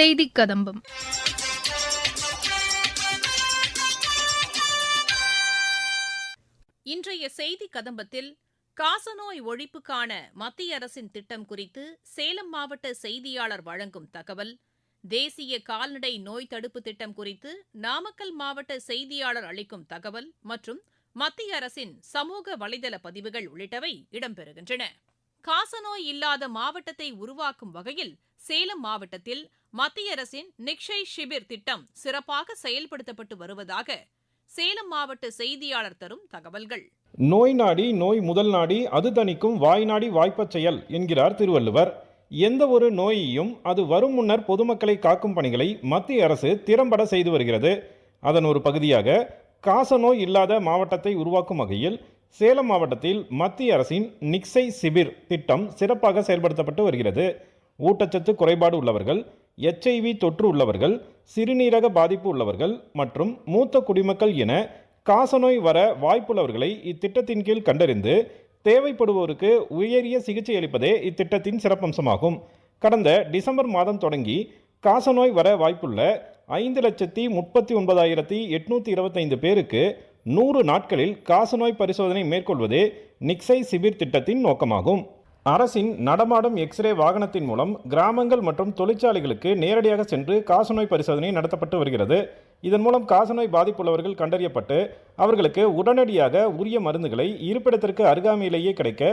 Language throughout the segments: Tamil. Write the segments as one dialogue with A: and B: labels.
A: செய்தி கதம்பம் இன்றைய செய்தி கதம்பத்தில் காசநோய் ஒழிப்புக்கான மத்திய அரசின் திட்டம் குறித்து சேலம் மாவட்ட செய்தியாளர் வழங்கும் தகவல் தேசிய கால்நடை நோய் தடுப்பு திட்டம் குறித்து நாமக்கல் மாவட்ட செய்தியாளர் அளிக்கும் தகவல் மற்றும் மத்திய அரசின் சமூக வலைதள பதிவுகள் உள்ளிட்டவை இடம்பெறுகின்றன காசநோய் இல்லாத மாவட்டத்தை உருவாக்கும் வகையில் சேலம் மாவட்டத்தில் மத்திய அரசின் நிக்ஷய் ஷிபிர் திட்டம் சிறப்பாக செயல்படுத்தப்பட்டு வருவதாக சேலம் மாவட்ட செய்தியாளர் தரும் தகவல்கள்
B: நோய் நாடி நோய் முதல் நாடி அது தணிக்கும் வாய் நாடி வாய்ப்பச் செயல் என்கிறார் திருவள்ளுவர் எந்த ஒரு நோயையும் அது வரும் முன்னர் பொதுமக்களை காக்கும் பணிகளை மத்திய அரசு திறம்பட செய்து வருகிறது அதன் ஒரு பகுதியாக காசநோய் இல்லாத மாவட்டத்தை உருவாக்கும் வகையில் சேலம் மாவட்டத்தில் மத்திய அரசின் நிக்சை சிபிர் திட்டம் சிறப்பாக செயல்படுத்தப்பட்டு வருகிறது ஊட்டச்சத்து குறைபாடு உள்ளவர்கள் எச்ஐவி தொற்று உள்ளவர்கள் சிறுநீரக பாதிப்பு உள்ளவர்கள் மற்றும் மூத்த குடிமக்கள் என காசநோய் வர வாய்ப்புள்ளவர்களை இத்திட்டத்தின் கீழ் கண்டறிந்து தேவைப்படுவோருக்கு உயரிய சிகிச்சை அளிப்பதே இத்திட்டத்தின் சிறப்பம்சமாகும் கடந்த டிசம்பர் மாதம் தொடங்கி காசநோய் வர வாய்ப்புள்ள ஐந்து லட்சத்தி முப்பத்தி ஒன்பதாயிரத்தி எட்நூற்றி இருபத்தைந்து பேருக்கு நூறு நாட்களில் காசநோய் பரிசோதனை மேற்கொள்வதே நிக்ஸை சிபிர் திட்டத்தின் நோக்கமாகும் அரசின் நடமாடும் எக்ஸ்ரே வாகனத்தின் மூலம் கிராமங்கள் மற்றும் தொழிற்சாலைகளுக்கு நேரடியாக சென்று காசநோய் பரிசோதனை நடத்தப்பட்டு வருகிறது இதன் மூலம் காசநோய் பாதிப்புள்ளவர்கள் கண்டறியப்பட்டு அவர்களுக்கு உடனடியாக உரிய மருந்துகளை இருப்பிடத்திற்கு அருகாமையிலேயே கிடைக்க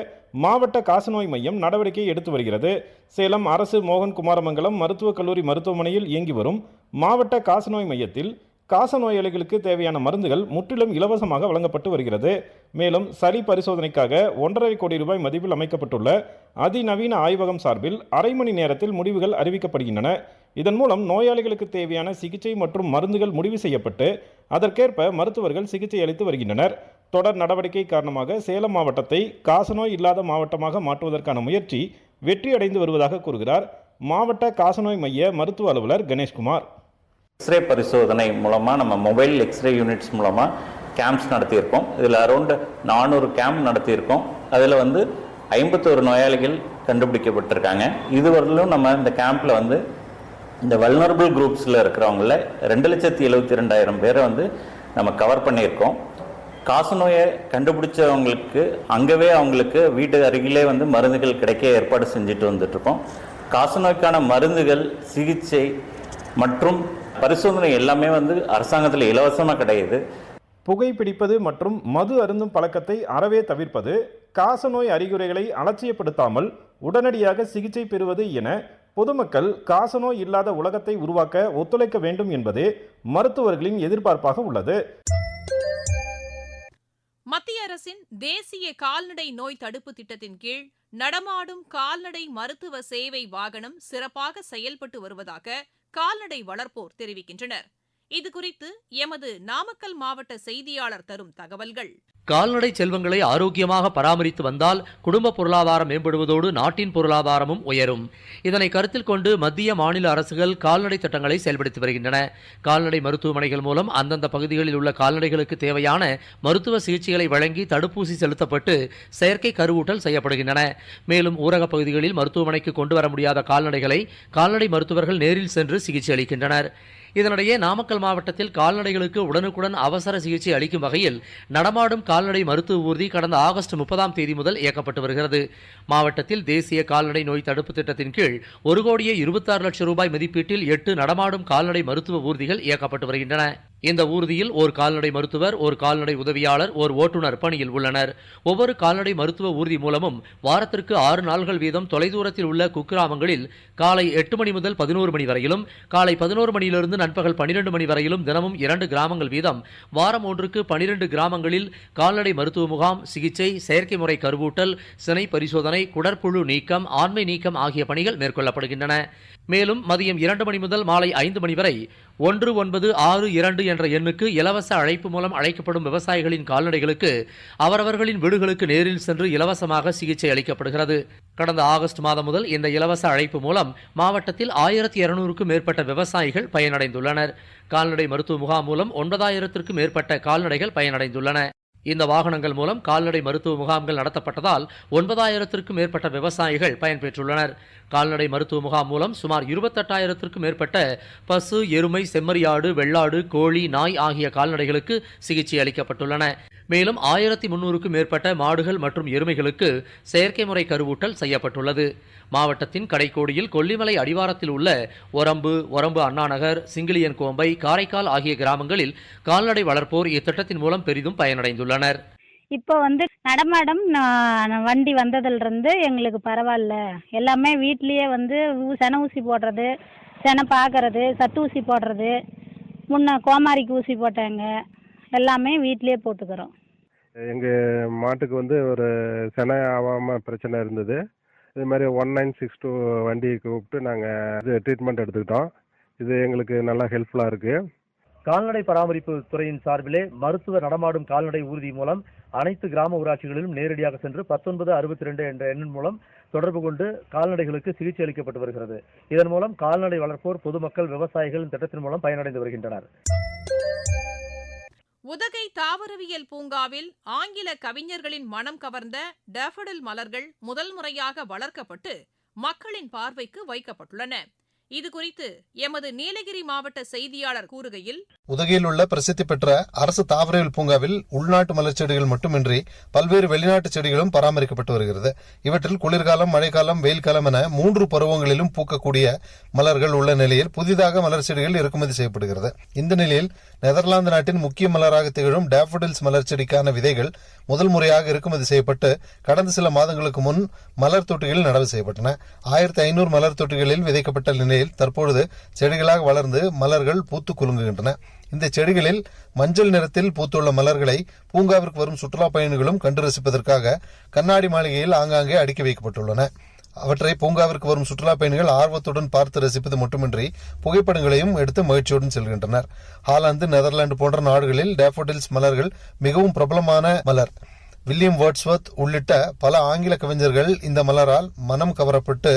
B: மாவட்ட காசநோய் மையம் நடவடிக்கை எடுத்து வருகிறது சேலம் அரசு மோகன் குமாரமங்கலம் மருத்துவக் கல்லூரி மருத்துவமனையில் இயங்கி வரும் மாவட்ட காசநோய் மையத்தில் காச நோயாளிகளுக்கு தேவையான மருந்துகள் முற்றிலும் இலவசமாக வழங்கப்பட்டு வருகிறது மேலும் சரி பரிசோதனைக்காக ஒன்றரை கோடி ரூபாய் மதிப்பில் அமைக்கப்பட்டுள்ள அதிநவீன ஆய்வகம் சார்பில் அரை மணி நேரத்தில் முடிவுகள் அறிவிக்கப்படுகின்றன இதன் மூலம் நோயாளிகளுக்கு தேவையான சிகிச்சை மற்றும் மருந்துகள் முடிவு செய்யப்பட்டு அதற்கேற்ப மருத்துவர்கள் சிகிச்சை அளித்து வருகின்றனர் தொடர் நடவடிக்கை காரணமாக சேலம் மாவட்டத்தை காசநோய் இல்லாத மாவட்டமாக மாற்றுவதற்கான முயற்சி வெற்றியடைந்து வருவதாக கூறுகிறார் மாவட்ட காசநோய் மைய மருத்துவ அலுவலர் கணேஷ்குமார்
C: எக்ஸ்ரே பரிசோதனை மூலமாக நம்ம மொபைல் எக்ஸ்ரே யூனிட்ஸ் மூலமாக கேம்ப்ஸ் நடத்தியிருக்கோம் இதில் அரௌண்டு நானூறு கேம்ப் நடத்தியிருக்கோம் அதில் வந்து ஐம்பத்தோரு நோயாளிகள் கண்டுபிடிக்கப்பட்டிருக்காங்க இதுவரையிலும் நம்ம இந்த கேம்பில் வந்து இந்த வல்னரபிள் குரூப்ஸில் இருக்கிறவங்கள ரெண்டு லட்சத்தி எழுபத்தி ரெண்டாயிரம் பேரை வந்து நம்ம கவர் பண்ணியிருக்கோம் காசு நோயை கண்டுபிடிச்சவங்களுக்கு அங்கவே அவங்களுக்கு வீட்டு அருகிலே வந்து மருந்துகள் கிடைக்க ஏற்பாடு செஞ்சுட்டு வந்துட்ருக்கோம் நோய்க்கான மருந்துகள் சிகிச்சை மற்றும் பரிசோதனை எல்லாமே வந்து அரசாங்கத்தில் இலவசமாக கிடையாது
B: புகைப்பிடிப்பது மற்றும் மது அருந்தும் பழக்கத்தை அறவே தவிர்ப்பது காசநோய் அறிகுறிகளை அலட்சியப்படுத்தாமல் உடனடியாக சிகிச்சை பெறுவது என பொதுமக்கள் காசநோய் இல்லாத உலகத்தை உருவாக்க ஒத்துழைக்க வேண்டும் என்பது மருத்துவர்களின் எதிர்பார்ப்பாக உள்ளது
A: மத்திய அரசின் தேசிய கால்நடை நோய் தடுப்பு திட்டத்தின் கீழ் நடமாடும் கால்நடை மருத்துவ சேவை வாகனம் சிறப்பாக செயல்பட்டு வருவதாக கால்நடை வளர்ப்போர் தெரிவிக்கின்றனர் இதுகுறித்து எமது நாமக்கல் மாவட்ட செய்தியாளர் தரும் தகவல்கள்
D: கால்நடை செல்வங்களை ஆரோக்கியமாக பராமரித்து வந்தால் குடும்ப பொருளாதாரம் மேம்படுவதோடு நாட்டின் பொருளாதாரமும் உயரும் இதனை கருத்தில் கொண்டு மத்திய மாநில அரசுகள் கால்நடை திட்டங்களை செயல்படுத்தி வருகின்றன கால்நடை மருத்துவமனைகள் மூலம் அந்தந்த பகுதிகளில் உள்ள கால்நடைகளுக்கு தேவையான மருத்துவ சிகிச்சைகளை வழங்கி தடுப்பூசி செலுத்தப்பட்டு செயற்கை கருவூட்டல் செய்யப்படுகின்றன மேலும் ஊரகப் பகுதிகளில் மருத்துவமனைக்கு கொண்டு வர முடியாத கால்நடைகளை கால்நடை மருத்துவர்கள் நேரில் சென்று சிகிச்சை அளிக்கின்றனர் இதனிடையே நாமக்கல் மாவட்டத்தில் கால்நடைகளுக்கு உடனுக்குடன் அவசர சிகிச்சை அளிக்கும் வகையில் நடமாடும் கால்நடை மருத்துவ ஊர்தி கடந்த ஆகஸ்ட் முப்பதாம் தேதி முதல் இயக்கப்பட்டு வருகிறது மாவட்டத்தில் தேசிய கால்நடை நோய் தடுப்பு திட்டத்தின் கீழ் ஒரு கோடியே இருபத்தாறு லட்சம் ரூபாய் மதிப்பீட்டில் எட்டு நடமாடும் கால்நடை மருத்துவ ஊர்திகள் இயக்கப்பட்டு வருகின்றன இந்த ஊர்தியில் ஒரு கால்நடை மருத்துவர் ஒரு கால்நடை உதவியாளர் ஒரு ஓட்டுநர் பணியில் உள்ளனர் ஒவ்வொரு கால்நடை மருத்துவ ஊர்தி மூலமும் வாரத்திற்கு ஆறு நாள்கள் வீதம் தொலைதூரத்தில் உள்ள குக்கிராமங்களில் காலை எட்டு மணி முதல் பதினோரு மணி வரையிலும் காலை பதினோரு மணியிலிருந்து நண்பகல் பனிரெண்டு மணி வரையிலும் தினமும் இரண்டு கிராமங்கள் வீதம் வாரம் ஒன்றுக்கு பனிரெண்டு கிராமங்களில் கால்நடை மருத்துவ முகாம் சிகிச்சை செயற்கை முறை கருவூட்டல் சினை பரிசோதனை குடற்புழு நீக்கம் ஆண்மை நீக்கம் ஆகிய பணிகள் மேற்கொள்ளப்படுகின்றன மேலும் மதியம் இரண்டு மணி முதல் மாலை ஐந்து மணி வரை ஒன்று ஒன்பது ஆறு இரண்டு என்ற எண்ணுக்கு இலவச அழைப்பு மூலம் அழைக்கப்படும் விவசாயிகளின் கால்நடைகளுக்கு அவரவர்களின் வீடுகளுக்கு நேரில் சென்று இலவசமாக சிகிச்சை அளிக்கப்படுகிறது கடந்த ஆகஸ்ட் மாதம் முதல் இந்த இலவச அழைப்பு மூலம் மாவட்டத்தில் ஆயிரத்தி இருநூறுக்கும் மேற்பட்ட விவசாயிகள் பயனடைந்துள்ளனர் கால்நடை மருத்துவ முகாம் மூலம் ஒன்பதாயிரத்திற்கும் மேற்பட்ட கால்நடைகள் பயனடைந்துள்ளன இந்த வாகனங்கள் மூலம் கால்நடை மருத்துவ முகாம்கள் நடத்தப்பட்டதால் ஒன்பதாயிரத்திற்கும் மேற்பட்ட விவசாயிகள் பயன்பெற்றுள்ளனர் கால்நடை மருத்துவ முகாம் மூலம் சுமார் இருபத்தெட்டாயிரத்திற்கும் மேற்பட்ட பசு எருமை செம்மறியாடு வெள்ளாடு கோழி நாய் ஆகிய கால்நடைகளுக்கு சிகிச்சை அளிக்கப்பட்டுள்ளன மேலும் ஆயிரத்தி முன்னூறுக்கும் மேற்பட்ட மாடுகள் மற்றும் எருமைகளுக்கு செயற்கை முறை கருவூட்டல் செய்யப்பட்டுள்ளது மாவட்டத்தின் கடைக்கோடியில் கொல்லிமலை அடிவாரத்தில் உள்ள ஒரம்பு ஒரம்பு அண்ணாநகர் சிங்கிலியன் கோம்பை காரைக்கால் ஆகிய கிராமங்களில் கால்நடை வளர்ப்போர் இத்திட்டத்தின் மூலம் பெரிதும் பயனடைந்துள்ளனர்
E: இப்போ வந்து நடமாடம் வண்டி வந்ததுலேருந்து எங்களுக்கு பரவாயில்ல எல்லாமே வீட்லேயே வந்து சென ஊசி போடுறது சென பார்க்கறது சத்து ஊசி போடுறது முன்ன கோமாரிக்கு ஊசி போட்டாங்க எல்லாமே வீட்லயே போட்டுக்கிறோம்
F: எங்கள் மாட்டுக்கு வந்து ஒரு செனை ஆகாமல் பிரச்சனை இருந்தது இது மாதிரி ஒன் நைன் சிக்ஸ் டூ வண்டி கூப்பிட்டு நாங்கள் இது ட்ரீட்மெண்ட் எடுத்துக்கிட்டோம் இது எங்களுக்கு நல்லா ஹெல்ப்ஃபுல்லாக இருக்கு
G: கால்நடை பராமரிப்பு துறையின் சார்பிலே மருத்துவ நடமாடும் கால்நடை ஊர்தி மூலம் அனைத்து கிராம ஊராட்சிகளிலும் நேரடியாக சென்று பத்தொன்பது அறுபத்தி ரெண்டு என்ற எண்ணின் மூலம் தொடர்பு கொண்டு கால்நடைகளுக்கு சிகிச்சை அளிக்கப்பட்டு வருகிறது இதன் மூலம் கால்நடை வளர்ப்போர் பொதுமக்கள் விவசாயிகள் திட்டத்தின் மூலம் பயனடைந்து வருகின்றனர்
A: உதகை தாவரவியல் பூங்காவில் ஆங்கில கவிஞர்களின் மனம் கவர்ந்த டேஃபடில் மலர்கள் முதல் முறையாக வளர்க்கப்பட்டு மக்களின் பார்வைக்கு வைக்கப்பட்டுள்ளன இதுகுறித்து எமது நீலகிரி மாவட்ட செய்தியாளர் கூறுகையில்
H: உதகையில் உள்ள பிரசித்தி பெற்ற அரசு தாவரவியல் பூங்காவில் உள்நாட்டு மலர்ச்செடிகள் மட்டுமின்றி பல்வேறு வெளிநாட்டு செடிகளும் பராமரிக்கப்பட்டு வருகிறது இவற்றில் குளிர்காலம் மழைக்காலம் வெயில் காலம் என மூன்று பருவங்களிலும் பூக்கக்கூடிய மலர்கள் உள்ள நிலையில் புதிதாக மலர் செடிகள் இறக்குமதி செய்யப்படுகிறது இந்த நிலையில் நெதர்லாந்து நாட்டின் முக்கிய மலராக திகழும் டேஃபடில்ஸ் மலர் செடிக்கான விதைகள் முதல் முறையாக இறக்குமதி செய்யப்பட்டு கடந்த சில மாதங்களுக்கு முன் மலர் தொட்டிகள் நடவு செய்யப்பட்டன ஆயிரத்தி ஐநூறு மலர் தொட்டிகளில் விதைக்கப்பட்ட நிலையில் நிலையில் தற்பொழுது செடிகளாக வளர்ந்து மலர்கள் பூத்து குலுங்குகின்றன இந்த செடிகளில் மஞ்சள் நிறத்தில் பூத்துள்ள மலர்களை பூங்காவிற்கு வரும் சுற்றுலா பயணிகளும் கண்டு ரசிப்பதற்காக கண்ணாடி மாளிகையில் ஆங்காங்கே அடுக்கி வைக்கப்பட்டுள்ளன அவற்றை பூங்காவிற்கு வரும் சுற்றுலா பயணிகள் ஆர்வத்துடன் பார்த்து ரசிப்பது மட்டுமின்றி புகைப்படங்களையும் எடுத்து மகிழ்ச்சியுடன் செல்கின்றனர் ஹாலாந்து நெதர்லாந்து போன்ற நாடுகளில் டேஃபோடில்ஸ் மலர்கள் மிகவும் பிரபலமான மலர் வில்லியம் வேர்ட்ஸ்வர்த் உள்ளிட்ட பல ஆங்கில கவிஞர்கள் இந்த மலரால் மனம் கவரப்பட்டு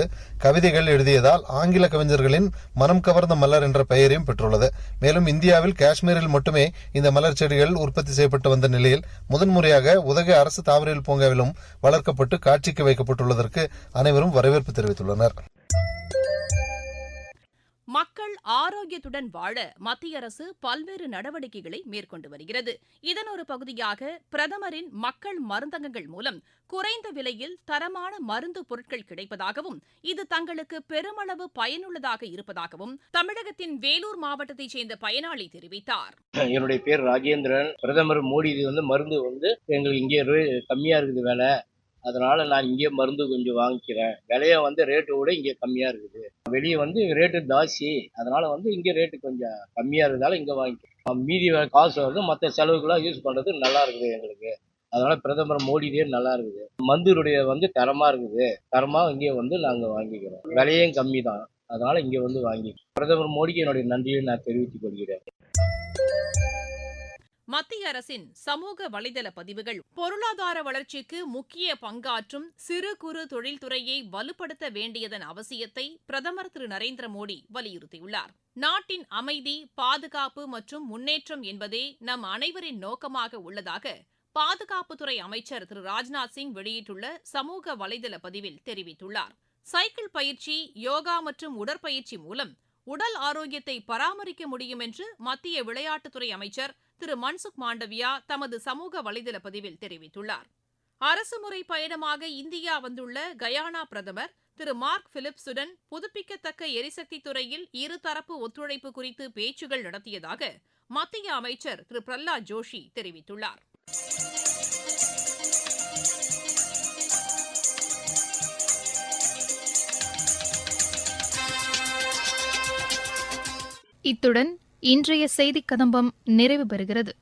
H: கவிதைகள் எழுதியதால் ஆங்கில கவிஞர்களின் மனம் கவர்ந்த மலர் என்ற பெயரையும் பெற்றுள்ளது மேலும் இந்தியாவில் காஷ்மீரில் மட்டுமே இந்த மலர் செடிகள் உற்பத்தி செய்யப்பட்டு வந்த நிலையில் முதன்முறையாக உதகை அரசு தாவரியல் பூங்காவிலும் வளர்க்கப்பட்டு காட்சிக்கு வைக்கப்பட்டுள்ளதற்கு அனைவரும் வரவேற்பு தெரிவித்துள்ளனர்
A: ஆரோக்கியத்துடன் வாழ மத்திய அரசு பல்வேறு நடவடிக்கைகளை மேற்கொண்டு வருகிறது இதன் ஒரு பகுதியாக பிரதமரின் மக்கள் மருந்தகங்கள் மூலம் குறைந்த விலையில் தரமான மருந்து பொருட்கள் கிடைப்பதாகவும் இது தங்களுக்கு பெருமளவு பயனுள்ளதாக இருப்பதாகவும் தமிழகத்தின் வேலூர் மாவட்டத்தைச் சேர்ந்த பயனாளி தெரிவித்தார்
I: என்னுடைய பேர் ராஜேந்திரன் பிரதமர் மோடி வந்து மருந்து வந்து எங்களுக்கு இங்கே கம்மியா இருக்குது வேலை அதனால் நான் இங்கேயே மருந்து கொஞ்சம் வாங்கிக்கிறேன் விலையை வந்து ரேட்டு கூட இங்கே கம்மியாக இருக்குது வெளியே வந்து ரேட்டு ஜாஸ்தி அதனால் வந்து இங்கே ரேட்டு கொஞ்சம் கம்மியாக இருந்தாலும் இங்கே வாங்கிக்கிறேன் மீதி காசு வந்து மற்ற செலவுக்கெல்லாம் யூஸ் பண்ணுறது நல்லா இருக்குது எங்களுக்கு அதனால் பிரதமர் மோடியிலே நல்லா இருக்குது மந்திருடைய வந்து தரமாக இருக்குது தரமாக இங்கே வந்து நாங்கள் வாங்கிக்கிறோம் விலையும் கம்மி தான் அதனால் இங்கே வந்து வாங்கி பிரதமர் மோடிக்கு என்னுடைய நன்றியை நான் தெரிவித்துக் கொள்கிறேன்
A: மத்திய அரசின் சமூக வலைதள பதிவுகள் பொருளாதார வளர்ச்சிக்கு முக்கிய பங்காற்றும் சிறு குறு தொழில்துறையை வலுப்படுத்த வேண்டியதன் அவசியத்தை பிரதமர் திரு நரேந்திர மோடி வலியுறுத்தியுள்ளார் நாட்டின் அமைதி பாதுகாப்பு மற்றும் முன்னேற்றம் என்பதே நம் அனைவரின் நோக்கமாக உள்ளதாக பாதுகாப்புத்துறை அமைச்சர் திரு ராஜ்நாத் சிங் வெளியிட்டுள்ள சமூக வலைதள பதிவில் தெரிவித்துள்ளார் சைக்கிள் பயிற்சி யோகா மற்றும் உடற்பயிற்சி மூலம் உடல் ஆரோக்கியத்தை பராமரிக்க முடியும் என்று மத்திய விளையாட்டுத்துறை அமைச்சர் திரு மன்சுக் மாண்டவியா தமது சமூக வலைதள பதிவில் தெரிவித்துள்ளார் அரசுமுறை பயணமாக இந்தியா வந்துள்ள கயானா பிரதமர் திரு மார்க் பிலிப்ஸுடன் புதுப்பிக்கத்தக்க எரிசக்தி துறையில் இருதரப்பு ஒத்துழைப்பு குறித்து பேச்சுகள் நடத்தியதாக மத்திய அமைச்சர் திரு பிரல்லாத் ஜோஷி தெரிவித்துள்ளார் இத்துடன் இன்றைய செய்திக் கதம்பம் நிறைவு பெறுகிறது